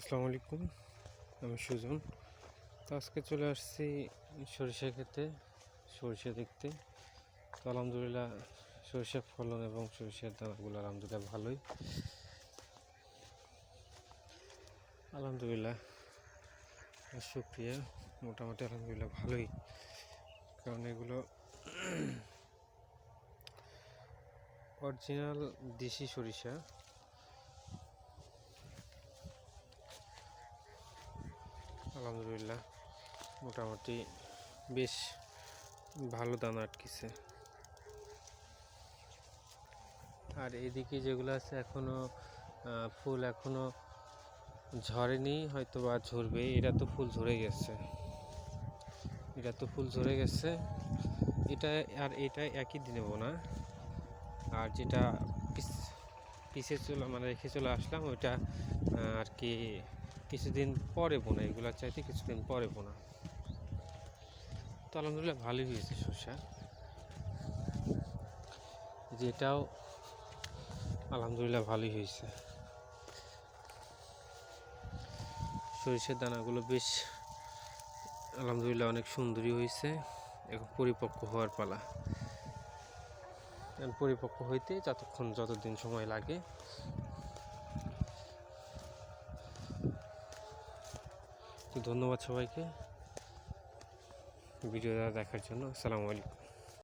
আসসালামু আলাইকুম, আমি সুজন। তো আজকে চলে আসছি সরিষা খেতে, সরিষা দেখতে। তো আলহামদুলিল্লাহ সরিষার ফলন এবং সরিষার দানাগুলো আলহামদুলিল্লাহ ভালোই। আলহামদুলিল্লাহ, শুক্রিয়া। মোটামুটি আলহামদুলিল্লাহ ভালোই। কারণ এগুলো অরিজিনাল দেশি সরিষা। আলহামদুলিল্লাহ মোটামুটি বেশ ভালো দানা আটকেছে। আর এদিকে যেগুলো আছে এখনও আহ, ফুল এখনও ঝরেনি হয়তো বা ঝরবে এটা তো ফুল ঝরে গেছে। এটা তো ফুল ঝরে গেছে। এটা আর এটা একই দিনে বোনা। আর যেটা পিস- পিছে চলে মানে রেখে চলে আসলাম, ওইটা আর কি কিছুদিন পরে বোনা, এগুলোর চাইতে কিছুদিন পরে বোনা। তো আলহামদুলিল্লাহ ভালোই হয়েছে শসা। যেটাও আলহামদুলিল্লাহ ভালোই হয়েছে। সরিষার দানাগুলো বেশ আলহামদুলিল্লাহ অনেক সুন্দরই হয়েছে, এখন পরিপক্ক হওয়ার পালা। পরিপক্ক হইতে যতক্ষণ যতদিন সময় লাগে। ধন্যবাদ সবাইকে। ভিডিওটা দেখার জন্য। আসসালামু আলাইকুম।